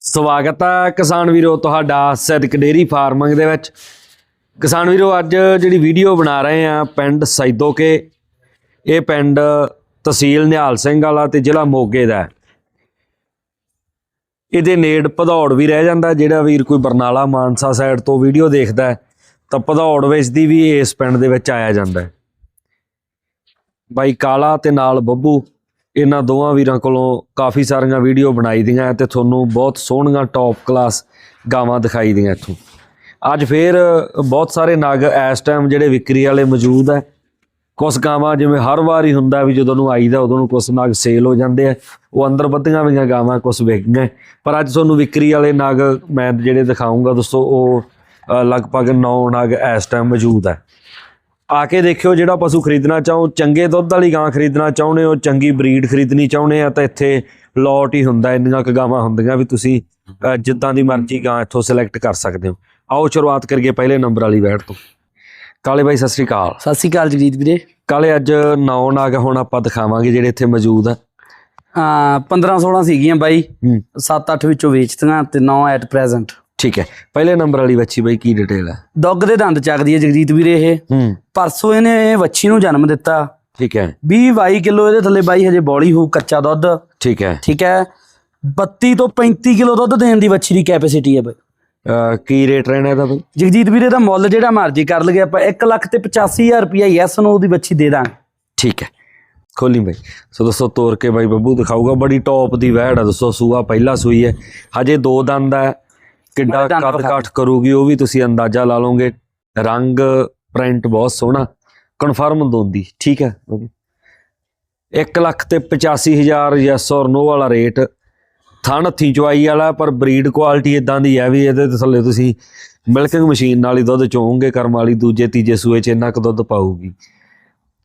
ਸਵਾਗਤ ਹੈ ਕਿਸਾਨ ਵੀਰੋ ਤੁਹਾਡਾ ਸਿੱਧਕ ਡੇਰੀ ਫਾਰਮਿੰਗ ਦੇ ਵਿੱਚ। ਕਿਸਾਨ ਵੀਰੋ, ਅੱਜ ਜਿਹੜੀ ਵੀਡੀਓ ਬਣਾ ਰਹੇ ਆ ਪਿੰਡ ਸੈਦੋਕੇ, ਇਹ ਪਿੰਡ ਤਹਿਸੀਲ ਨਿਹਾਲ ਸਿੰਘ ਵਾਲਾ ਤੇ ਜ਼ਿਲ੍ਹਾ ਮੋਗੇ ਦਾ ਇਹਦੇ ਨੇੜ ਭਦੌੜ ਵੀ ਰਹਿ ਜਾਂਦਾ, ਜਿਹੜਾ ਵੀਰ ਕੋਈ ਬਰਨਾਲਾ ਮਾਨਸਾ ਸਾਈਡ ਤੋਂ ਵੀਡੀਓ ਦੇਖਦਾ ਤਾਂ ਭਦੌੜ ਵਿੱਚ ਦੀ ਵੀ ਇਸ ਪਿੰਡ ਦੇ ਵਿੱਚ ਆਇਆ ਜਾਂਦਾ ਬਾਈ ਕਾਲਾ ਤੇ ਨਾਲ ਬੱਬੂ ਇਹਨਾਂ ਦੋਵਾਂ ਵੀਰਾਂ ਕੋਲੋਂ ਕਾਫੀ ਸਾਰੀਆਂ ਵੀਡੀਓ ਬਣਾਈ ਦੀਆਂ ਤੇ ਤੁਹਾਨੂੰ ਬਹੁਤ ਸੋਹਣੀਆਂ ਟੌਪ ਕਲਾਸ ਗਾਵਾਂ ਦਿਖਾਈ ਦੀਆਂ ਇੱਥੋਂ। ਅੱਜ ਫੇਰ ਬਹੁਤ ਸਾਰੇ ਨਗ ਇਸ ਟਾਈਮ ਜਿਹੜੇ ਵਿਕਰੀ ਵਾਲੇ ਮੌਜੂਦ ਹੈ। ਕੁਝ ਗਾਵਾਂ ਜਿਵੇਂ ਹਰ ਵਾਰ ਹੀ ਹੁੰਦਾ ਵੀ ਜਦੋਂ ਨੂੰ ਆਈਦਾ ਉਦੋਂ ਨੂੰ ਕੁਝ ਨਗ ਸੇਲ ਹੋ ਜਾਂਦੇ ਆ। ਉਹ ਅੰਦਰ ਵੱਧੀਆਂ ਹੋਈਆਂ ਗਾਵਾਂ ਕੁਝ ਵਿਕ ਗਏ ਪਰ ਅੱਜ ਤੁਹਾਨੂੰ ਵਿਕਰੀ ਵਾਲੇ ਨਗ ਮੈਂ ਜਿਹੜੇ ਦਿਖਾਉਂਗਾ ਦੋਸਤੋ, ਉਹ ਲਗਭਗ 9 ਨਗ ਇਸ ਟਾਈਮ ਮੌਜੂਦ ਹੈ। ਆ ਕੇ ਦੇਖਿਓ ਜਿਹੜਾ ਪਸ਼ੂ ਖਰੀਦਣਾ ਚਾਹੋ ਚੰਗੇ ਦੁੱਧ ਵਾਲੀ ਗਾਂ ਖਰੀਦਣਾ ਚਾਹੁੰਦੇ ਹੋ ਚੰਗੀ ਬਰੀਡ ਖਰੀਦਣੀ ਚਾਹੁੰਦੇ ਆ ਤਾਂ ਇੱਥੇ ਲੋਟ ਹੀ ਹੁੰਦਾ ਇੰਨੀਆਂ ਕੁ ਗਾਵਾਂ ਹੁੰਦੀਆਂ ਵੀ ਤੁਸੀਂ ਜਿੱਦਾਂ ਦੀ ਮਰਜ਼ੀ ਗਾਂ ਇੱਥੋਂ ਸਿਲੈਕਟ ਕਰ ਸਕਦੇ ਹੋ। ਆਓ ਸ਼ੁਰੂਆਤ ਕਰੀਏ ਪਹਿਲੇ ਨੰਬਰ ਵਾਲੀ ਵੈਟ ਤੋਂ। ਕਾਲੇ ਬਾਈ ਸਤਿ ਸ੍ਰੀ ਅਕਾਲ। ਸਤਿ ਸ਼੍ਰੀ ਅਕਾਲ ਜਗਜੀਤ ਵੀਰੇ। ਕਾਲੇ ਅੱਜ ਨੌ ਨਾਗ ਹੁਣ ਆਪਾਂ ਦਿਖਾਵਾਂਗੇ ਜਿਹੜੇ ਇੱਥੇ ਮੌਜੂਦ ਆ। ਹਾਂ 15 16 ਸੀਗੀਆਂ ਬਾਈ। ਹੂੰ। 7-8 ਵਿੱਚੋਂ ਵੇਚਤੀਆਂ ਤੇ 9 ਐਟ ਪ੍ਰੈਜ਼ੈਂਟ ਠੀਕ ਹੈ। ਪਹਿਲੇ ਨੰਬਰ ਵਾਲੀ ਬੱਚੀ ਬਾਈ ਕੀ ਡਿਟੇਲ ਹੈ? ਦੁੱਗ ਦੇ ਦੰਦ ਚੱਕਦੀ ਹੈ ਜਗਜੀਤ ਵੀਰੇ ਇਹ। ਹੂੰ। ਪਰਸੋਂ ਇਹਨੇ ਵੱਛੀ ਨੂੰ ਜਨਮ ਦਿੱਤਾ। ਠੀਕ ਹੈ। 20-22 ਕਿਲੋ ਇਹਦੇ ਥੱਲੇ ਬਾਈ ਹਜੇ ਬੋਲੀ ਹੋਊ ਕੱਚਾ ਦੁੱਧ। ਠੀਕ ਹੈ। ਠੀਕ ਹੈ। 32 ਤੋਂ 35 ਕਿਲੋ ਦੁੱਧ ਦੇਣ ਦੀ ਵੱਛੀ ਦੀ ਕੈਪੈਸਿਟੀ ਹੈ ਬਾਈ। ਕੀ ਰੇਟ ਰਹਿਣਾ ਇਹਦਾ ਬਾਈ? ਜਗਜੀਤ ਵੀਰੇ ਦਾ ਮੁੱਲ ਜਿਹੜਾ ਮਰਜ਼ੀ ਕਰ ਲਗੇ ਆਪਾਂ 1 ਲੱਖ ਤੇ 85000 ਰੁਪਇਆ ਯੈਸ ਨੂੰ ਉਹਦੀ ਵੱਛੀ ਦੇ ਦਾਂਗੇ। ਠੀਕ ਹੈ। ਖੋਲੀ ਬਾਈ। ਸੋ ਦੋਸਤੋ ਤੋਰ ਕੇ ਬਾਈ ਬੱਬੂ ਦਿਖਾਊਗਾ। ਬੜੀ ਟੌਪ ਦੀ ਵਹਿੜ ਆ ਦੋਸਤੋ ਸੂਆ ਪਹਿਲਾ ਸੂਈ ਹੈ। ਹਜੇ ਦੋ ਦੰਦ ਹੈ। ਕਿੱਡਾ ਕੱਦ ਕਾਠ ਕਰੂਗੀ ਉਹ ਵੀ ਤੁਸੀਂ ਅੰਦਾਜ਼ਾ ਲਾ ਲਓਗੇ। ਰੰਗ ਪ੍ਰਿੰਟ ਬਹੁਤ ਸੋਹਣਾ ਕਨਫਰਮ ਦੋਂਦੀ ਠੀਕ ਹੈ। 1 ਲੱਖ ਤੇ 85000 ਯੈਸ ਔਰ ਨੋ ਵਾਲਾ ਰੇਟ ਥਣ ਹੱਥੀ ਚਵਾਈ ਵਾਲਾ ਪਰ ਬਰੀਡ ਕੁਆਲਿਟੀ ਇਦਾਂ ਦੀ ਹੈ ਵੀ ਇਹਦੇ ਥੱਲੇ ਤੁਸੀਂ ਮਿਲਕਿੰਗ ਮਸ਼ੀਨ ਨਾਲ ਹੀ ਦੁੱਧ ਚੋਵੋਗੇ ਕਰਮ ਵਾਲੀ ਦੂਜੇ ਤੀਜੇ ਸੂਏ 'ਚ ਇੰਨਾ ਕੁ ਦੁੱਧ ਪਾਊਗੀ।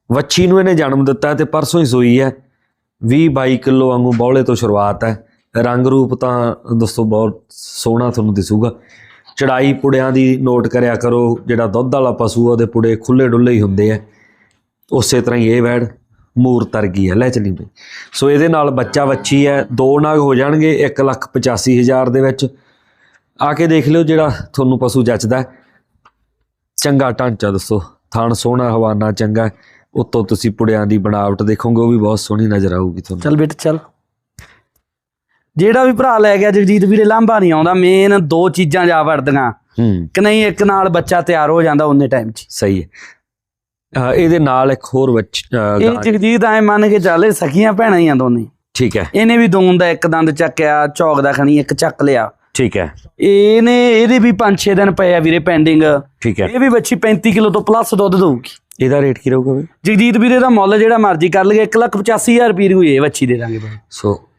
ਵੱਛੀ ਨੂੰ ਇਹਨੇ ਜਨਮ ਦਿੱਤਾ ਤੇ ਪਰਸੋਂ ਹੀ ਸੂਈ ਹੈ। 20 22 ਕਿਲੋ ਵਾਂਗੂ ਬੌਲੇ ਤੋਂ ਸ਼ੁਰੂਆਤ ਹੈ। ਰੰਗ ਰੂਪ ਤਾਂ ਦੋਸਤੋ ਬਹੁਤ ਸੋਹਣਾ ਤੁਹਾਨੂੰ ਦਿਸੂਗਾ। ਚੜਾਈ ਪੁੜਿਆਂ ਦੀ ਨੋਟ ਕਰਿਆ ਕਰੋ, ਜਿਹੜਾ ਦੁੱਧ ਵਾਲਾ ਪਸ਼ੂ ਉਹਦੇ ਪੁੜੇ ਖੁੱਲੇ ਡੁੱਲੇ ਹੀ ਹੁੰਦੇ ਆ। ਉਸੇ ਤਰ੍ਹਾਂ ਹੀ ਇਹ ਵੈੜ ਮੂਰਤ ਵਰਗੀ ਹੈ ਲੈ ਚੱਲੀ ਬਈ। ਸੋ ਇਹਦੇ ਨਾਲ ਬੱਚਾ ਬੱਚੀ ਹੈ, ਦੋ ਨਾਗ ਹੋ ਜਾਣਗੇ 185000 ਦੇ ਵਿੱਚ। ਆ ਕੇ ਦੇਖ ਲਿਓ ਜਿਹੜਾ ਤੁਹਾਨੂੰ ਪਸ਼ੂ ਜੱਚਦਾ। ਚੰਗਾ ਢਾਂਚਾ ਦੱਸੋ ਥਾਣ ਸੋਹਣਾ, ਹਵਾਨਾ ਚੰਗਾ, ਉੱਤੋਂ ਤੁਸੀਂ ਪੁੜਿਆਂ ਦੀ ਬਣਾਵਟ ਦੇਖੋਗੇ, ਉਹ ਵੀ ਬਹੁਤ ਸੋਹਣੀ ਨਜ਼ਰ ਆਊਗੀ ਤੁਹਾਨੂੰ। ਚੱਲ ਬੇਟ, ਚੱਲ। ਜਿਹੜਾ ਵੀ ਭਰਾ ਲੈ ਗਿਆ ਜਗਜੀਤ ਵੀਰੇ ਲਾਂਭਾ ਨਹੀਂ ਆਉਂਦਾ ਮੇਨ ਦੋ ਚੀਜ਼ਾਂ ਜਾ ਵੜਦੀਆਂ। ਕਿ ਨਹੀਂ ਇੱਕ ਨਾਲ ਬੱਚਾ ਤਿਆਰ ਹੋ ਜਾਂਦਾ ਉਹਨੇ ਟਾਈਮ 'ਚ। ਸਹੀ ਹੈ। ਇਹਦੇ ਨਾਲ ਇੱਕ ਹੋਰ ਬੱਚ ਇਹ ਜਗਜੀਤ ਐ ਮੰਨ ਕੇ ਚੱਲੇ ਸਕੀਆਂ ਭੈਣਾਂ ਹੀ ਆ ਦੋਨੇ। ਠੀਕ ਹੈ। ਇਹਨੇ ਵੀ ਦੋਨ ਦਾ ਇੱਕ ਦੰਦ ਚੱਕਿਆ ਚੌਕ ਦਾ ਖਣੀ ਇੱਕ ਚੱਕ ਲਿਆ। ਠੀਕ ਹੈ। ਇਹਨੇ ਇਹਦੇ ਵੀ 5-6 ਦਿਨ ਪਏ ਆ ਵੀਰੇ ਪੈਂਡਿੰਗ ਠੀਕ ਹੈ। ਇਹ ਵੀ ਬੱਚੀ 35 ਕਿਲੋ ਤੋਂ ਪਲੱਸ ਦੁੱਧ ਦਊਗੀ। ਇਹਦਾ ਰੇਟ ਕੀ ਰਹੂਗਾ ਬਈ ਜਗਜੀਤ ਵੀਰੇ ਦਾ ਮੁੱਲ ਜਿਹੜਾ ਮਰਜ਼ੀ ਕਰ ਲਈਏ 185000 ਰੁਪਏ ਦੀ ਇਹ ਬੱਚੀ ਦੇ ਦਾਂਗੇ ਬਾਈ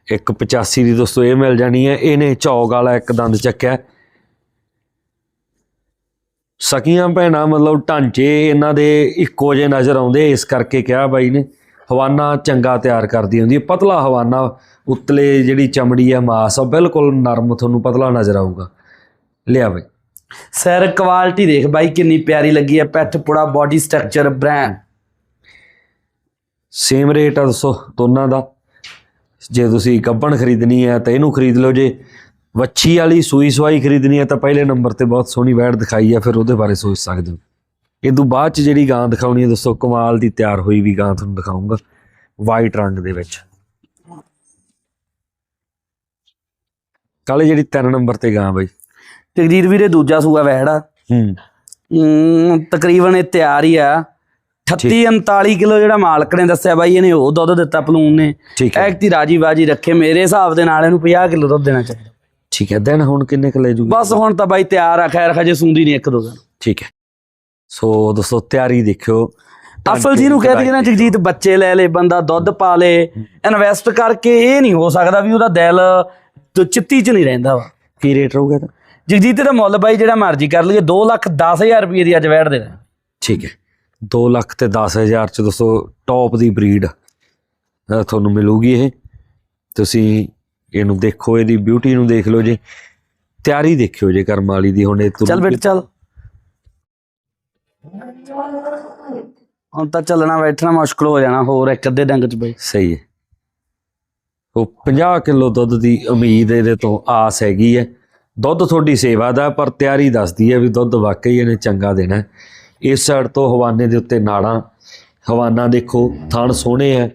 ਸੋ 185 ਦੀ ਦੋਸਤੋ ਇਹ ਮਿਲ ਜਾਣੀ ਹੈ। ਇਹਨੇ ਚੌਕ ਵਾਲਾ ਇੱਕ ਦੰਦ ਚੱਕਿਆ। ਸਕੀਆਂ ਭੈਣਾਂ ਮਤਲਬ ਢਾਂਚੇ ਇਹਨਾਂ ਦੇ ਇੱਕੋ ਜਿਹੇ ਨਜ਼ਰ ਆਉਂਦੇ ਇਸ ਕਰਕੇ ਕਿਹਾ ਬਾਈ ਨੇ। ਹਵਾਨਾ ਚੰਗਾ ਤਿਆਰ ਕਰਦੀ ਹੁੰਦੀ ਹੈ। ਪਤਲਾ ਹਵਾਨਾ ਉਤਲੇ ਜਿਹੜੀ ਚਮੜੀ ਹੈ ਮਾਸ ਆ ਬਿਲਕੁਲ ਨਰਮ ਤੁਹਾਨੂੰ ਪਤਲਾ ਨਜ਼ਰ ਆਊਗਾ। ਲਿਆ ਬਾਈ। ਸਰ ਕੁਆਲਿਟੀ ਦੇਖ ਬਾਈ ਕਿੰਨੀ ਪਿਆਰੀ ਲੱਗੀ ਹੈ। ਪੈਠ ਪੁੜਾ body structure brand same rate ਆ ਦੱਸੋ ਦੋਨਾਂ ਦਾ। ਜੇ ਤੁਸੀਂ ਗੱਬਣ ਖਰੀਦਣੀ ਹੈ ਤਾਂ ਇਹਨੂੰ ਖਰੀਦ ਲਓ ਜੇ। ਵੱਛੀ ਵਾਲੀ ਸੂਈ ਸਵਾਈ ਖਰੀਦਣੀ ਹੈ ਤਾਂ ਪਹਿਲੇ ਨੰਬਰ ਤੇ ਬਹੁਤ ਸੋਹਣੀ ਵੈੜ ਦਿਖਾਈ ਹੈ ਫਿਰ ਉਹਦੇ ਬਾਰੇ ਸੋਚ ਸਕਦੇ ਹੋ। ਇਹ ਤੋਂ ਬਾਅਦ ਚ ਜਿਹੜੀ ਗਾਂ ਦਿਖਾਉਣੀ ਹੈ ਦੱਸੋ ਕਮਾਲ ਦੀ ਤਿਆਰ ਹੋਈ ਵੀ ਗਾਂ ਤੁਹਾਨੂੰ ਦਿਖਾਉਂਗਾ ਵਾਈਟ ਰੰਗ ਦੇ ਵਿੱਚ। ਕਾਲੇ ਜਿਹੜੀ 3 ਨੰਬਰ ਤੇ ਗਾਂ ਬਈ। ਜਗਜੀਤ ਵੀਰੇ ਦੂਜਾ ਸੂਆ ਵਹਿੜਾ ਹੂੰ ਤਕਰੀਬਨ ਇਹ ਤਿਆਰ ਹੀ ਆ। 38 39 ਕਿਲੋ ਜਿਹੜਾ ਮਾਲਕ ਨੇ ਦੱਸਿਆ ਬਾਈ ਇਹਨੇ ਉਹ ਦੁੱਧ ਦਿੱਤਾ ਪਲੂਨ ਨੇ। ਐਕਟੀ ਰਾਜੀ ਬਾਜੀ ਰੱਖੇ ਮੇਰੇ ਹਿਸਾਬ ਦੇ ਨਾਲ ਇਹਨੂੰ 50 ਕਿਲੋ ਦੁੱਧ ਦੇਣਾ ਚਾਹੀਦਾ। ਠੀਕ ਹੈ ਦਿਨ ਹੁਣ ਕਿੰਨੇ ਕੁ ਲੈ ਜੂਗੀ? ਬਸ ਹੁਣ ਤਾਂ ਬਾਈ ਤਿਆਰ ਆ ਖੈਰ ਹਜੇ ਸੂੰਦੀ ਨਹੀਂ ਇੱਕ ਦੋ ਦਿਨ। ਠੀਕ ਹੈ। ਸੋ ਦੋਸਤੋ ਤਿਆਰੀ ਦੇਖਿਓ। ਅਸਲ ਜਿਹਨੂੰ ਕਹਿ ਦਈਏ ਨਾ ਜਗਜੀਤ ਬੱਚੇ ਲੈ ਲੇ ਬੰਦਾ ਦੁੱਧ ਪਾ ਲੇ ਇਨਵੈਸਟ ਕਰਕੇ ਇਹ ਨਹੀਂ ਹੋ ਸਕਦਾ ਵੀ ਉਹਦਾ ਦਿਲ ਚਿੱਤੀ 'ਚ ਨਹੀਂ ਰਹਿੰਦਾ ਵਾ। ਕੀ ਰੇਟ ਰਹੂਗਾ ਜਗਜੀਤ ਦਾ ਮੁੱਲ ਬਾਈ ਜਿਹੜਾ ਮਰਜ਼ੀ ਕਰ ਲਈਏ 2 ਲੱਖ 10000 ਰੁਪਏ ਦੀ ਅੱਜ ਵੈਟ ਦੇ ਦਾਂ ਠੀਕ ਹੈ। 2 ਲੱਖ ਤੇ 10000 ਚ ਦੋਸਤੋ ਟੌਪ ਦੀ ਬਰੀਡ ਤੁਹਾਨੂੰ ਮਿਲੂਗੀ ਇਹ। ਤੁਸੀਂ ਇਹਨੂੰ ਦੇਖੋ ਇਹਦੀ ਬਿਊਟੀ ਨੂੰ ਦੇਖ ਲਓ ਜੇ। ਤਿਆਰੀ ਦੇਖਿਓ ਜੇ ਕਰਮ ਵਾਲੀ ਦੀ ਹੁਣ ਇਹ ਤੁਰੂ- ਚੱਲ ਬੇਟ ਚੱਲ। ਹੁਣ ਤਾਂ ਚੱਲਣਾ ਬੈਠਣਾ ਮੁਸ਼ਕਲ ਹੋ ਜਾਣਾ ਹੋਰ ਇੱਕ ਅੱਧੇ ਡੰਗ 'ਚ ਬਾਈ। ਸਹੀ ਹੈ। ਉਹ 50 ਕਿਲੋ ਦੁੱਧ ਦੀ ਉਮੀਦ ਇਹਦੇ ਤੋਂ ਆਸ ਹੈਗੀ ਹੈ। ਦੁੱਧ ਤੁਹਾਡੀ ਸੇਵਾ ਦਾ ਪਰ ਤਿਆਰੀ ਦੱਸਦੀ ਹੈ ਵੀ ਦੁੱਧ ਵਾਕਈ ਇਹਨੇ ਚੰਗਾ ਦੇਣਾ ਹੈ। ਇਸ ਸਾਈਡ ਤੋਂ ਹਵਾਨੇ ਦੇ ਉੱਤੇ ਨਾੜਾਂ ਹਵਾਨਾ ਦੇਖੋ ਥਣ ਸੋਹਣੇ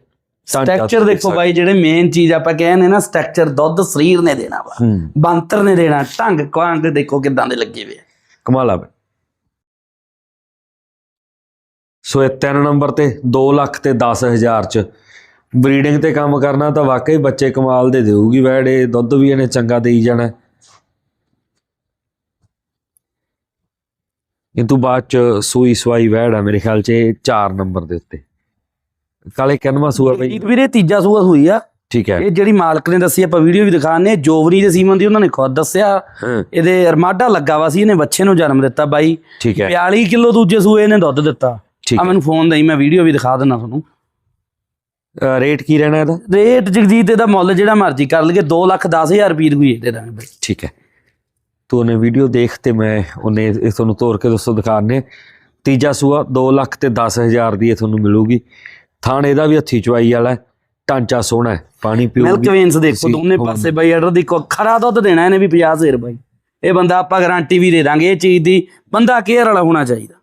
ਢਾਂਚਾ ਸਟਰਕਚਰ ਦੇਖੋ ਬਾਈ ਜਿਹੜੇ ਮੇਨ ਚੀਜ਼ ਆਪਾਂ ਕਹਿੰਦੇ ਨਾ ਸਟਰਕਚਰ ਦੁੱਧ ਸਰੀਰ ਨੇ ਦੇਣਾ ਵਾ। ਬੰਤਰ ਨੇ ਦੇਣਾ ਢੰਗ ਕੁਆਂਗ ਦੇਖੋ ਕਿਦਾਂ ਦੇ ਲੱਗੇ ਆ। ਕਮਾਲ ਬਈ। ਸੋ ਇਹ ਤਿੰਨ ਨੰਬਰ ਤੇ 2 ਲੱਖ ਤੇ 10000 ਚ। ਬਰੀਡਿੰਗ ਤੇ ਕੰਮ ਕਰਨਾ ਤਾਂ ਵਾਕਈ ਬੱਚੇ ਕਮਾਲ ਦੇ ਦੇਊਗੀ ਵੈੜੇ ਦੁੱਧ ਵੀ ਇਹਨੇ ਚੰਗਾ ਦੇਈ ਜਾਣਾ। ਇਹ ਤੋਂ ਬਾਅਦ ਚ ਸੂਈ ਸਵਾਈ ਵੈੜ ਆ ਮੇਰੇ ਖਿਆਲ ਚ 4 ਨੰਬਰ ਦੇ ਉੱਤੇ। ਕਾਲੇ ਕਨਵਾ ਸੂਆ ਬਈ। ਵੀਰੇ ਤੀਜਾ ਸੂਆ ਹੋਈ ਆ। ਠੀਕ ਹੈ। ਇਹ ਜਿਹੜੀ ਮਾਲਕ ਨੇ ਦੱਸੀ ਆਪਾਂ ਵੀਡੀਓ ਵੀ ਦਿਖਾਣੇ ਜੋਵਰੀ ਦੇ ਸੀਮਨ ਦੀ ਉਹਨਾਂ ਨੇ ਖੁਦ ਦੱਸਿਆ। ਇਹਦੇ ਅਰਮਾਡਾ ਲੱਗਾ ਵਾ ਸੀ ਇਹਨੇ ਬੱਚੇ ਨੂੰ ਜਨਮ ਦਿੱਤਾ ਬਾਈ। ਠੀਕ ਹੈ। 42 ਕਿਲੋ ਦੂਜੇ ਸੂਏ ਨੇ ਦੁੱਧ ਦਿੱਤਾ। ਆ ਮੈਨੂੰ ਫੋਨ ਦੇਈ ਮੈਂ ਵੀਡੀਓ ਵੀ ਦਿਖਾ ਦਿੰਦਾ ਤੁਹਾਨੂੰ। ਰੇਟ ਕੀ ਰਹਿਣਾ ਇਹਦਾ? ਰੇਟ ਜਗਜੀਤ ਇਹਦਾ ਮੁੱਲ ਜਿਹੜਾ ਮਰਜ਼ੀ ਕਰ ਲਈਏ 2 ਲੱਖ 10000 ਰੁਪਏ ਦੀ ਦੇ ਦਾਂਗੇ ਬਾਈ। ਠੀਕ ਹੈ। ਤੂੰ ਉਹਨੇ ਵੀਡੀਓ ਦੇਖ ਤੇ ਮੈਂ ਉਹਨੇ ਇਹ ਤੁਹਾਨੂੰ ਤੋਰ ਕੇ ਦੋਸਤੋ ਦਿਖਾਣੇ ਤੀਜਾ ਸੂਆ 2 ਲੱਖ ਤੇ 10000 ਦੀ ਇਹ ਤੁਹਾਨੂੰ ਮਿਲੂਗੀ। ਥਾਣ ਇਹਦਾ ਵੀ ਹੱਥੀ ਚਵਾਈ ਵਾਲਾ ਢਾਂਚਾ ਸੋਹਣਾ ਪਾਣੀ ਮਿਲਕ ਪੀਊਗੀ ਵੇਨਸ ਦੇਖੋ ਦੋਨੇ ਪਾਸੇ ਬਾਈ ਆਰਡਰ ਦੀ ਖਰਾ ਦੁੱਧ ਦੇਣਾ ਇਹਨੇ ਵੀ 50 ਜ਼ੇਰ ਬਾਈ। ਇਹ ਬੰਦਾ ਆਪਾਂ ਗਾਰੰਟੀ ਵੀ ਦੇ ਦਾਂਗੇ ਇਹ ਚੀਜ਼ ਦੀ। ਬੰਦਾ ਕੇਅਰ ਵਾਲਾ ਹੋਣਾ ਚਾਹੀਦਾ।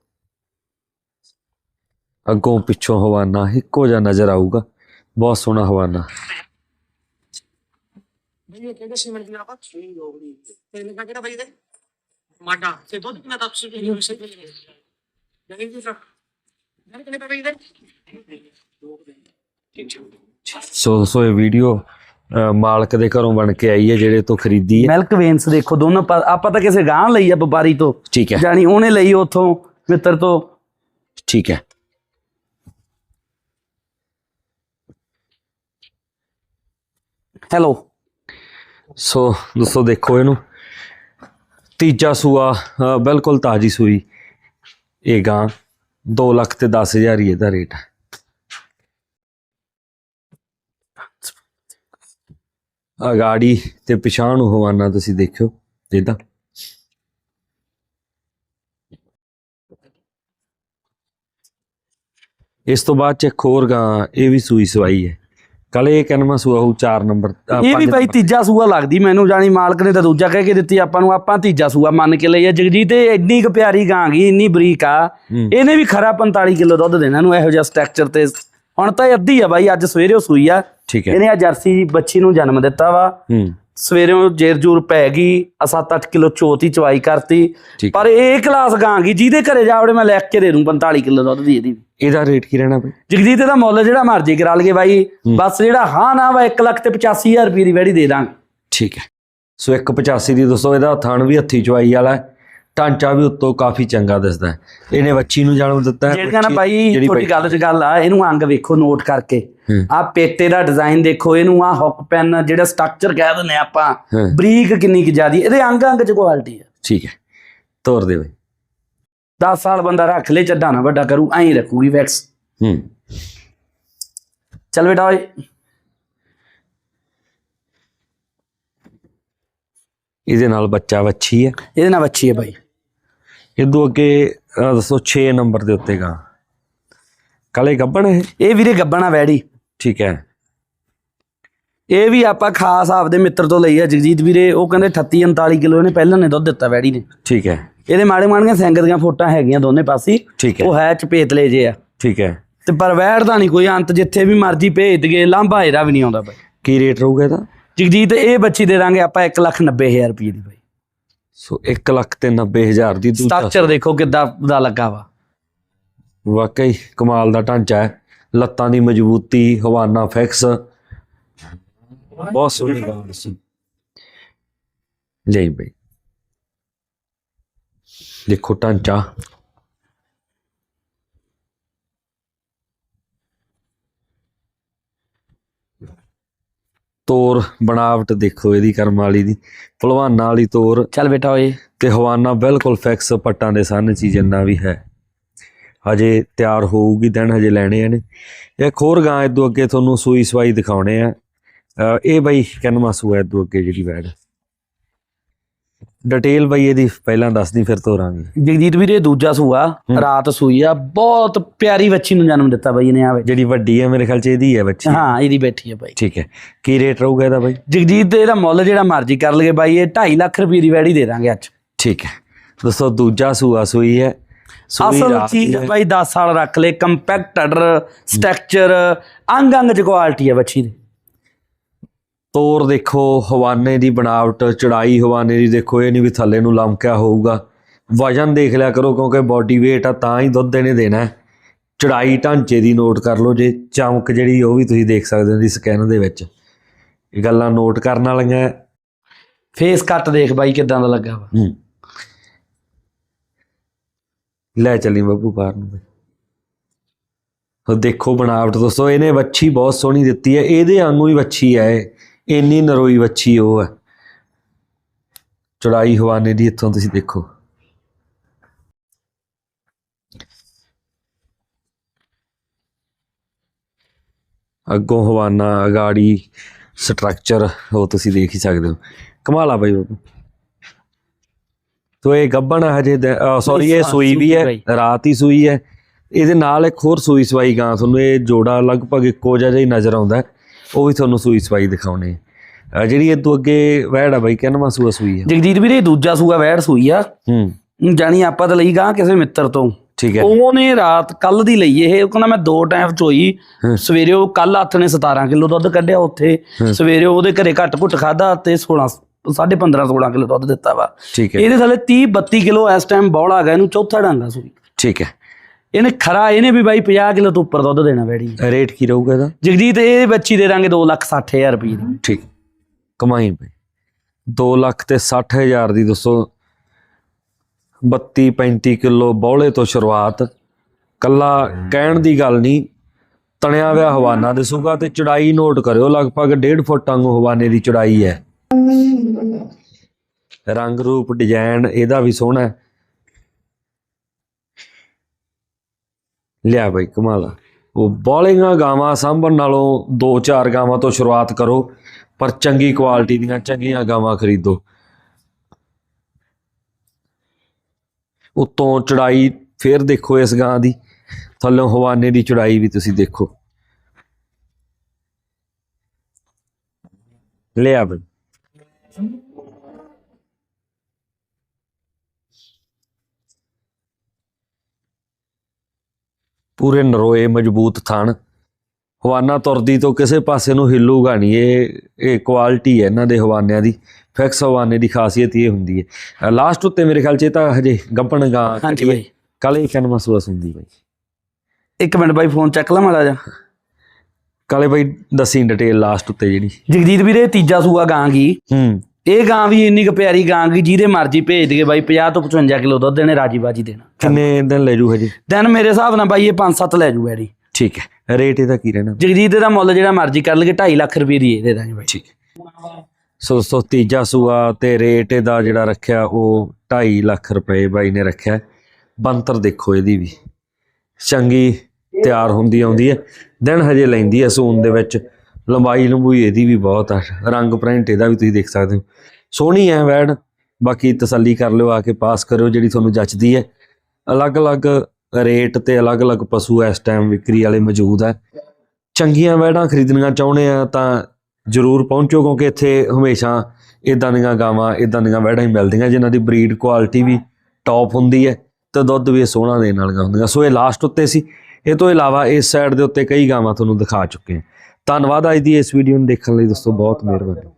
ਅੱਗੋਂ ਪਿੱਛੋਂ ਹਵਾਨਾ ਇੱਕੋ ਜਿਹਾ ਨਜ਼ਰ ਆਊਗਾ। ਬਹੁਤ ਸੋਹਣਾ ਹਵਾਨਾ। ਸੋ। ਸੋ ਇਹ ਵੀਡੀਓ ਮਾਲਕ ਦੇ ਘਰੋਂ ਬਣ ਕੇ ਆਈ ਹੈ ਜਿਹੜੇ ਤੋਂ ਖਰੀਦੀ ਹੈ। ਮਿਲਕ ਵੇਨਸ ਦੇਖੋ ਦੋਨੋਂ ਪਾ- ਆਪਾਂ ਤਾਂ ਕਿਸੇ ਗਾਂ ਲਈ ਆ ਵਪਾਰੀ ਤੋਂ। ਠੀਕ ਹੈ। ਜਾਨੀ ਉਹਨੇ ਲਈ ਉਥੋਂ ਮਿੱਤਰ ਤੋਂ। ਠੀਕ ਹੈ। ਹੈਲੋ ਸੋ ਦੋਸਤੋ ਦੇਖੋ ਇਹਨੂੰ। ਤੀਜਾ ਸੂਆ ਬਿਲਕੁਲ ਤਾਜੀ ਸੂਈ। ਇਹ ਗਾਂ 2 ਲੱਖ ਤੇ 10000 ਹੀ ਇਹਦਾ ਰੇਟ। ਹੈ ਅਗਾੜੀ ਤੇ ਪਿਛਾਂਹ ਨੂੰ ਹਵਾਨਾ ਤੁਸੀਂ ਦੇਖਿਓ ਇਹਦਾ। ਇਸ ਤੋਂ ਬਾਅਦ ਚ ਇੱਕ ਹੋਰ ਗਾਂ, ਇਹ ਵੀ ਸੂਈ ਸਵਾਈ ਹੈ। ਕੱਲ ਕਨਮਾ ਸੂਆ ਹੋਊ 4 ਨੰਬਰ ਇਹ ਵੀ ਬਾਈ। ਤੀਜਾ ਸੂਆ ਲੱਗਦੀ ਮੈਨੂੰ ਜਾਨੀ ਮਾਲਕ ਨੇ ਤਾਂ ਦੂਜਾ ਕਹਿ ਕੇ ਦਿੱਤੀ ਆਪਾਂ ਨੂੰ ਆਪਾਂ ਤੀਜਾ ਸੂਆ ਮੰਨ ਕੇ ਲਈ ਆ ਜਗਜੀਤ ਇਹ ਐਡੀ ਕੁ ਪਿਆਰੀ ਗਾਂ ਗਈ ਇੰਨੀ ਬਰੀਕ ਆ। ਇਹਨੇ ਵੀ ਖਰਾ 45 ਕਿਲੋ ਦੁੱਧ ਦੇਣਾ ਇਹਨੂੰ ਇਹੋ ਜਿਹਾ ਸਟਰਕਚਰ ਤੇ। ਹੁਣ ਤਾਂ ਇਹ ਅੱਧੀ ਆ ਬਾਈ ਅੱਜ ਸਵੇਰੇ ਉਹ ਸੂਈ ਆ। ਠੀਕ ਹੈ। ਇਹਨੇ ਆ ਜਰਸੀ ਬੱਚੀ ਨੂੰ ਜਨਮ ਦਿੱਤਾ ਵਾ। ਹੂੰ। ਸਵੇਰੇ ਜੇਰ ਜੂਰ ਪੈ ਗਈ 7-8 ਕਿਲੋ ਚੋਤੀ ਚਵਾਈ ਕਰਤੀ। ਪਰ ਇਹ ਕਲਾਸ ਗਾਂ ਗਈ ਜਿਹਦੇ ਘਰੇ ਜਾਵੜੇ ਮੈਂ ਲਿਖ ਕੇ ਦੇ ਦੂੰ 45 ਕਿਲੋ ਦੁੱਧ ਦੀ ਇਹਦੀ ਇਹਦਾ ਰੇਟ ਕੀ ਰਹਿਣਾ ਬਈ? ਜਗਦੀਤ ਇਹਦਾ ਮੁੱਲ ਜਿਹੜਾ ਮਰਜ਼ੀ ਕਰਾ ਲਈਏ ਬਾਈ। ਬਸ ਜਿਹੜਾ ਹਾਂ ਨਾ ਵਾ 1 ਲੱਖ ਤੇ 85000 ਰੁਪਏ ਦੀ ਵੈੜੀ ਦੇ ਦਾਂਗੇ। ਠੀਕ ਹੈ। ਸੋ 185 ਦੀ ਦੋਸਤੋ ਇਹਦਾ ਥਣ ਵੀ ਹੱਥੀ ਚਵਾਈ ਵਾਲਾ ਹੈ। ਢਾਂਚਾ ਵੀ ਉੱਤੋਂ ਕਾਫੀ ਚੰਗਾ ਦਿਸਦਾ ਹੈ। ਇਹਨੇ ਬੱਚੀ ਨੂੰ ਜਨਮ ਦਿੱਤਾ ਹੈ ਜਿਹੜੀਆਂ ਨਾ ਬਾਈ ਜਿਹੜੀ ਛੋਟੀ ਗੱਲ 'ਚ ਗੱਲ ਆ ਇਹਨੂੰ ਅੰਗ ਵੇਖੋ ਨੋਟ ਕਰਕੇ। ਹੂੰ। ਆ ਪੇਟੇ ਦਾ ਡਿਜ਼ਾਈਨ ਦੇਖੋ ਇਹਨੂੰ ਆ ਹੁੱਕ ਪੈਨ ਜਿਹੜਾ ਸਟਰਕਚਰ ਕਹਿ ਦਿੰਦੇ ਆਪਾਂ ਹਾਂ। ਬਰੀਕ ਕਿੰਨੀ ਕਿ ਜ਼ਿਆਦੀ ਇਹਦੇ ਅੰਗ ਅੰਗ 'ਚ ਕੁਆਲਿਟੀ ਆ। ਠੀਕ ਹੈ ਤੋਰ ਦੇ ਬਈ। 10 ਸਾਲ ਬੰਦਾ ਰੱਖ ਲੇ ਚੱਡਾ ਨਾ ਵੱਡਾ ਕਰੂ ਐਂ ਹੀ ਰੱਖੂਗੀ ਵੈਕਸ ਹੂੰ। ਚੱਲ ਬੇਟਾ ਓਏ। ਇਹਦੇ ਨਾਲ ਬੱਚਾ ਵੱਛੀ ਹੈ। ਇਹਦੇ ਨਾਲ ਬੱਚੀ ਹੈ ਬਾਈ ਇਦੋਂ ਅੱਗੇ ਅਹ, ਦੱਸੋ 6 ਨੰਬਰ ਦੇ ਉੱਤੇ ਗਾਂ। ਕਾਲੇ ਗੱਬਣ ਇਹ? ਇਹ ਵੀਰੇ ਗੱਬਣਾ ਵੈੜੀ। ਠੀਕ ਹੈ। ਇਹ ਵੀ ਆਪਾਂ ਖਾਸ ਆਪਦੇ ਮਿੱਤਰ ਤੋਂ ਲਈ ਆ ਜਗਜੀਤ ਵੀਰੇ। ਉਹ ਕਹਿੰਦੇ 38 39 ਕਿਲੋ ਇਹਨੇ ਪਹਿਲਾਂ ਨੇ ਦੁੱਧ ਦਿੱਤਾ ਵੈੜੀ ਨੇ। ਠੀਕ ਹੈ। ਇਹਦੇ ਮਾੜੇ ਮਾੜੀਆਂ ਸਿੰਘ ਦੀਆਂ ਫੋਟਾਂ ਹੈਗੀਆਂ ਦੋਨੇ ਪਾਸੇ। ਠੀਕ ਹੈ। ਉਹ ਹੈ ਚਪੇਤਲੇ ਜੇ ਆ। ਠੀਕ ਹੈ। ਤੇ ਪਰ ਵੈੜ ਦਾ ਨਹੀਂ ਕੋਈ ਅੰਤ ਜਿੱਥੇ ਵੀ ਮਰਜ਼ੀ ਭੇਜ ਦਈਏ ਲਾਂਭਾ ਇਹਦਾ ਵੀ ਨਹੀਂ ਆਉਂਦਾ ਬਾਈ। ਕੀ ਰੇਟ ਰਹੂਗਾ ਇਹਦਾ? ਜਗਜੀਤ ਇਹ ਬੱਚੀ ਦੇ ਦਾਂਗੇ ਆਪਾਂ 190000 ਰੁਪਏ ਦੀ ਬਾਈ। ਸੋ 1 ਲੱਖ ਤੇ 90000 ਦੀ ਦੂਜਾ ਸਟਰਕਚਰ ਦੇਖੋ ਕਿੱਦਾਂ ਦਾ ਲੱਗਾ ਵਾ। ਵਾਕਈ ਕਮਾਲ ਦਾ ਢਾਂਚਾ ਹੈ। ਲੱਤਾਂ ਦੀ ਮਜ਼ਬੂਤੀ ਹਵਾਨਾ ਫਿਕਸ। ਬਹੁਤ ਸੋਹਣੀ ਗੱਲ ਸੀ ਲੈ ਬਈ। ਦੇਖੋ ਢਾਂਚਾ। ਤੋਰ ਬਣਾਵਟ ਦੇਖੋ ਇਹਦੀ ਕਰਮ ਵਾਲੀ ਦੀ ਭਲਵਾਨਾਂ ਵਾਲੀ ਤੋਰ। ਚੱਲ ਬੇਟਾ ਓਏ। ਤੇ ਹਵਾਨਾ ਬਿਲਕੁਲ ਫਿਕਸ ਪੱਟਾਂ ਦੇ ਸਾਹਮਣੇ ਚੀਜ਼ ਜਿੰਨਾ ਵੀ ਹੈ। ਹਜੇ ਤਿਆਰ ਹੋਊਗੀ ਦਿਨ ਹਜੇ ਲੈਣੇ ਆ ਨੇ। ਇੱਕ ਹੋਰ ਗਾਂ ਇਦੋਂ ਅੱਗੇ ਤੁਹਾਨੂੰ ਸੂਈ ਸਵਾਈ ਦਿਖਾਉਣੇ ਆ। ਇਹ ਬਈ ਕਿੰਨਵਾਂ ਸੂਆ ਇਦੋਂ ਅੱਗੇ ਜਿਹੜੀ ਵੈੜ ਡਿਟੇਲ ਬਈ ਇਹਦੀ ਪਹਿਲਾਂ ਦੱਸਦੀ ਫਿਰ ਤੋਰਾਂਗੇ। ਜਗਜੀਤ ਵੀਰੇ ਦੂਜਾ ਸੂਆ ਰਾਤ ਸੂਈ ਆ ਬਹੁਤ ਪਿਆਰੀ ਬੱਚੀ ਨੂੰ ਜਨਮ ਦਿੱਤਾ ਬਾਈ ਇਹਨੇ ਆਵੇ। ਜਿਹੜੀ ਵੱਡੀ ਹੈ ਮੇਰੇ ਖਿਆਲ ਚ ਇਹਦੀ ਹੈ ਬੱਚੀ ਹਾਂ ਇਹਦੀ ਬੈਠੀ ਆ ਬਾਈ। ਠੀਕ ਹੈ। ਕੀ ਰੇਟ ਰਹੂਗਾ ਇਹਦਾ ਬਾਈ? ਜਗਜੀਤ ਦੇ ਇਹਦਾ ਮੁੱਲ ਜਿਹੜਾ ਮਰਜ਼ੀ ਕਰ ਲਗੇ ਬਾਈ ਇਹ 2.5 ਲੱਖ ਰੁਪਏ ਦੀ ਵੈੜੀ ਦੇ ਦਾਂਗੇ ਅੱਜ। ਠੀਕ ਹੈ। ਦੋਸਤੋ ਦੂਜਾ ਸੂਆ ਸੂਈ ਹੈ। ਅਸਲ ਚੀਜ਼ ਹੈ। ਬਾਈ 10 ਸਾਲ ਰੱਖ ਲੈ ਕੰਪੈਕਟ ਆਰਡਰ ਸਟਰਕਚਰ ਅੰਗ ਅੰਗ ਚ ਕੁਆਲਿਟੀ ਆ ਬੱਚੀ ਦੀ। ਤੋਰ ਦੇਖੋ ਹਵਾਨੇ ਦੀ ਬਣਾਵਟ ਚੜਾਈ ਹਵਾਨੇ ਦੀ ਦੇਖੋ ਇਹ ਨਹੀਂ ਵੀ ਥੱਲੇ ਨੂੰ ਲਮਕਿਆ ਹੋਊਗਾ ਵਜਨ ਦੇਖ ਲਿਆ ਕਰੋ ਕਿਉਂਕਿ ਬਾਡੀ weight ਆ ਤਾਂ ਹੀ ਦੁੱਧ ਇਹਨੇ ਦੇਣਾ ਹੈ। ਚੜਾਈ ਢਾਂਚੇ ਦੀ ਨੋਟ ਕਰ ਲਓ ਜੇ ਚਮਕ ਜਿਹੜੀ ਉਹ ਵੀ ਤੁਸੀਂ ਦੇਖ ਸਕਦੇ ਹੋ ਦੀ ਸਕੈਨ ਦੇ ਵਿੱਚ ਇਹ ਗੱਲਾਂ ਨੋਟ ਕਰਨ ਵਾਲੀਆਂ। ਫੇਸ ਕੱਟ ਦੇਖ ਬਾਈ ਕਿਦਾਂ ਦਾ ਲੱਗਾ ਵਾ ਲੈ ਚੱਲੀ ਬੱਬੂ ਬਾਹਰ ਨੂੰ ਦੇਖੋ ਬਣਾਵਟ ਦੋਸਤੋ ਇਹਨੇ ਵੱਛੀ ਬਹੁਤ ਸੋਹਣੀ ਦਿੱਤੀ ਹੈ ਇਹਦੇ ਵਾਂਗੂ ਹੀ ਵੱਛੀ ਹੈ। ਇੰਨੀ ਨਰੋਈ ਵੱਛੀ ਉਹ ਹੈ। ਚੜਾਈ ਹਵਾਨੇ ਦੀ ਇੱਥੋਂ ਤੁਸੀਂ ਦੇਖੋ। ਅੱਗੋਂ ਹਵਾਨਾ ਅਗਾੜੀ ਸਟਰਕਚਰ ਉਹ ਤੁਸੀਂ ਦੇਖ ਹੀ ਸਕਦੇ ਹੋ। ਕਮਾਲ ਆ ਬਾਈ ਬੱਬੂ। ਤੋ ਇਹ ਗੱਬਣ ਹਜੇ ਸੌਰੀ ਇਹ ਸੂਈ ਵੀ ਹੈ ਰਾਤ ਹੀ ਸੂਈ ਹੈ। ਇਹਦੇ ਨਾਲ ਇੱਕ ਹੋਰ ਸੂਈ ਸਵਾਈ ਗਾਂ ਤੁਹਾਨੂੰ ਇਹ ਜੋੜਾ ਲਗਭਗ ਇੱਕੋ ਜਿਹਾ ਜਿਹਾ ਹੀ ਨਜ਼ਰ ਆਉਂਦਾ ਹੈ। ਉਹ ਵੀ ਤੁਹਾਨੂੰ ਸੂਈ ਸਵਾਈ ਦਿਖਾਉਣੇ ਆ। ਜਿਹੜੀ ਇਹ ਤੋਂ ਅੱਗੇ ਵਹਿੜ ਆ ਬਾਈ ਕਿੰਨਵਾਂ ਸੂਆ ਸੂਈ ਹੈ ਜਗਜੀਤ ਵੀਰੇ ਇਹ ਦੂਜਾ ਸੂਆ ਵੈੜ ਸੂਈ ਆ। ਹੂੰ। ਜਾਣੀ ਆਪਾਂ ਤਾਂ ਲਈ ਗਾਂ ਕਿਸੇ ਮਿੱਤਰ ਤੋਂ। ਠੀਕ ਹੈ। ਉਹਨੇ ਰਾਤ ਕੱਲ ਦੀ ਲਈ ਇਹ ਉਹ ਕਹਿੰਦਾ ਮੈਂ ਦੋ ਟਾਈਮ ਚੋਈ। ਸਵੇਰੇ ਉਹ ਕੱਲ ਹੱਥ ਨੇ 17 ਕਿਲੋ ਦੁੱਧ ਕੱਢਿਆ ਉੱਥੇ। ਸਵੇਰੇ ਉਹਦੇ ਘਰੇ ਘੱਟ ਘੁੱਟ ਖਾਦਾ ਤੇ 16 15.5 16 ਕਿਲੋ ਦੁੱਧ ਦਿੱਤਾ ਵਾ। ਇਹਦੇ ਥੱਲੇ 30 32 ਕਿਲੋ ਇਸ ਟਾਈਮ ਬੌਲਾ ਹੈਗਾ ਇਹਨੂੰ ਚੌਥਾ ਡਾਂਗਾ ਸੂਈ। ਠੀਕ ਹੈ। ਇਹਨੇ ਖਰਾ ਇਹਨੇ ਵੀ ਬਾਈ 50 ਕਿਲੋ ਤੋਂ ਉੱਪਰ ਦੁੱਧ ਦੇਣਾ ਵੈੜੀ ਰੇਟ ਕੀ ਰਹੂਗਾ ਇਹਦਾ? ਜਗਜੀਤ ਇਹ ਬੱਚੀ ਦੇ ਦਾਂਗੇ 2 ਲੱਖ 60 ਹਜ਼ਾਰ ਰੁਪਏ ਦੀ। ਠੀਕ। ਕਮਾਈ ਬਈ। 2 ਲੱਖ ਤੇ 60 ਹਜ਼ਾਰ ਦੀ ਦੋਸਤੋ 32 35 ਕਿਲੋ ਬੌਲੇ ਤੋਂ ਸ਼ੁਰੂਆਤ। ਕੱਲਾ ਕਹਿਣ ਦੀ ਗੱਲ ਨਹੀਂ। ਤਣਿਆ ਹੋਇਆ ਹਵਾਨਾ ਦਿਸੂਗਾ ਤੇ ਚੜਾਈ ਨੋਟ ਕਰਿਓ। ਲਗਭਗ 1.5 ਫੁੱਟ ਵਾਂਗੂ ਹਵਾਨੇ ਦੀ ਚੜਾਈ ਹੈ। ਰੰਗ ਰੂਪ ਡਿਜ਼ਾਈਨ ਇਹਦਾ ਵੀ ਸੋਹਣਾ ਹੈ। ਲਿਆ ਬਈ, ਕਮਾਲ ਆ। ਉਹ ਬੋਲਿੰਗਾਂ ਗਾਵਾਂ ਸਾਂਭਣ ਨਾਲੋਂ ਦੋ ਚਾਰ ਗਾਵਾਂ ਤੋਂ ਸ਼ੁਰੂਆਤ ਕਰੋ, ਪਰ ਚੰਗੀ ਕੁਆਲਿਟੀ ਦੀਆਂ ਚੰਗੀਆਂ ਗਾਵਾਂ ਖਰੀਦੋ। ਉਤੋਂ ਚੜਾਈ ਫੇਰ ਦੇਖੋ ਇਸ ਗਾਂ ਦੀ, ਥੱਲੋਂ ਹਵਾਨੇ ਦੀ ਚੜਾਈ ਵੀ ਤੁਸੀਂ ਦੇਖੋ। ਲਿਆ ਬਈ। ਪੂਰੇ ਨਰੋਏ ਮਜ਼ਬੂਤ ਥਣ। ਹਵਾਨਾ ਤੁਰਦੀ ਤੋਂ ਕਿਸੇ ਪਾਸੇ ਨੂੰ ਹਿੱਲੂਗਾ ਨਹੀਂ। ਇਹ ਇਹ ਕੁਆਲਿਟੀ ਹੈ ਇਹਨਾਂ ਦੇ ਹਵਾਨਿਆਂ ਦੀ। ਫਿਕਸ ਹਵਾਨੇ ਦੀ ਖਾਸੀਅਤ ਇਹ ਹੁੰਦੀ ਹੈ। ਲਾਸਟ ਉੱਤੇ ਮੇਰੇ ਖਿਆਲ ਚ ਇਹ ਤਾਂ ਹਜੇ ਗੱਪਣ ਗਾ ਹਾਂਜੀ ਬਾਈ। ਕਾਲੇ ਕਨਮਾ ਸੂਸ ਹੁੰਦੀ ਬਾਈ। ਇੱਕ ਮਿੰਟ ਬਾਈ ਫੋਨ ਚੱਕ ਲਾ ਮਾੜਾ ਜਾ ਕਾਲੇ ਬਾਈ ਦੱਸੀ ਡਿਟੇਲ ਲਾਸਟ ਉੱਤੇ ਜਿਹੜੀ। ਜਗਜੀਤ ਵੀਰੇ ਤੀਜਾ ਸੂਆ ਗਾਂ ਗਈ ਹੂੰ। ਇਹ ਗਾਂ ਵੀ ਇੰਨੀ ਕੁ ਪਿਆਰੀ ਗਾਂ ਗਈ ਜਿਹਦੇ ਮਰਜ਼ੀ ਭੇਜ ਦਈਏ ਬਾਈ 50 ਤੋਂ 55 ਕਿਲੋ ਦੁੱਧ ਦੇਣੇ ਰਾਜੀ ਬਾਜੀ ਦੇਣਾ। ਕਿੰਨੇ ਦਿਨ ਲੈ ਜੂ ਹਜੇ? ਦਿਨ ਮੇਰੇ ਹਿਸਾਬ ਨਾਲ ਬਾਈ ਇਹ 5-7 ਲੈ ਜੂ ਬੈੜੀ ਠੀਕ ਹੈ ਰੇਟ ਇਹਦਾ ਕੀ ਰਹਿਣਾ? ਜਗਜੀਤ ਦਾ ਮੁੱਲ ਜਿਹੜਾ ਮਰਜ਼ੀ ਕਰ ਲਗੇ 2.5 ਲੱਖ ਰੁਪਏ ਦੀ ਇਹ ਦੇ ਦਾਂਗੇ ਬਾਈ। ਠੀਕ। ਸੋ ਦੋਸਤੋ ਤੀਜਾ ਸੂਆ ਤੇ ਰੇਟ ਇਹਦਾ ਜਿਹੜਾ ਰੱਖਿਆ ਉਹ 2.5 ਲੱਖ ਰੁਪਏ ਬਾਈ ਨੇ ਰੱਖਿਆ। ਬੰਤਰ ਦੇਖੋ ਇਹਦੀ ਵੀ। ਚੰਗੀ ਤਿਆਰ ਹੁੰਦੀ ਆਉਂਦੀ ਹੈ। ਦਿਨ ਹਜੇ ਲੈਂਦੀ ਹੈ ਸੂਨ ਦੇ ਵਿੱਚ। ਲੰਬਾਈ ਲੰਬੂਈ ਇਹਦੀ ਵੀ ਬਹੁਤ ਆ, ਰੰਗ ਪ੍ਰਿੰਟ ਇਹਦਾ ਵੀ ਤੁਸੀਂ ਦੇਖ ਸਕਦੇ ਹੋ। ਸੋਹਣੀ ਹੈ ਵੈੜ, ਬਾਕੀ ਤਸੱਲੀ ਕਰ ਲਿਓ, ਆ ਕੇ ਪਾਸ ਕਰਿਓ ਜਿਹੜੀ ਤੁਹਾਨੂੰ ਜੱਚਦੀ ਹੈ ਅਲੱਗ-ਅਲੱਗ ਰੇਟ ਤੇ ਅਲੱਗ-ਅਲੱਗ ਪਸ਼ੂ ਇਸ ਟਾਈਮ ਵਿਕਰੀ ਵਾਲੇ ਮੌਜੂਦ ਹੈ ਚੰਗੀਆਂ ਵੈੜਾਂ ਖਰੀਦਣੀਆਂ ਚਾਹੁੰਦੇ ਆ ਤਾਂ ਜਰੂਰ ਪਹੁੰਚੋ, ਕਿਉਂਕਿ ਇੱਥੇ ਹਮੇਸ਼ਾ ਇਦਾਂ ਦੀਆਂ ਗਾਵਾਂ ਇਦਾਂ ਦੀਆਂ ਵੈੜਾਂ ਹੀ ਮਿਲਦੀਆਂ, ਜਿਨ੍ਹਾਂ ਦੀ ਬਰੀਡ ਕੁਆਲਿਟੀ ਵੀ ਟੌਪ ਹੁੰਦੀ ਹੈ ਤੇ ਦੁੱਧ ਵੀ ਇਹ ਸੋਹਣਾ ਦੇਣ ਵਾਲੀਆਂ ਹੁੰਦੀਆਂ। ਸੋ ਇਹ ਲਾਸਟ ਉੱਤੇ ਸੀ। ਇਹ ਤੋਂ ਇਲਾਵਾ ਇਸ ਸਾਈਡ ਦੇ ਉੱਤੇ ਕਈ ਗਾਵਾਂ ਤੁਹਾਨੂੰ ਦਿਖਾ ਚੁੱਕੇ ਹਾਂ ਧੰਨਵਾਦ ਅੱਜ ਦੀ ਇਸ ਵੀਡੀਓ ਨੂੰ ਦੇਖਣ ਲਈ ਦੋਸਤੋ ਬਹੁਤ ਮਿਹਰਬਾਨੀ।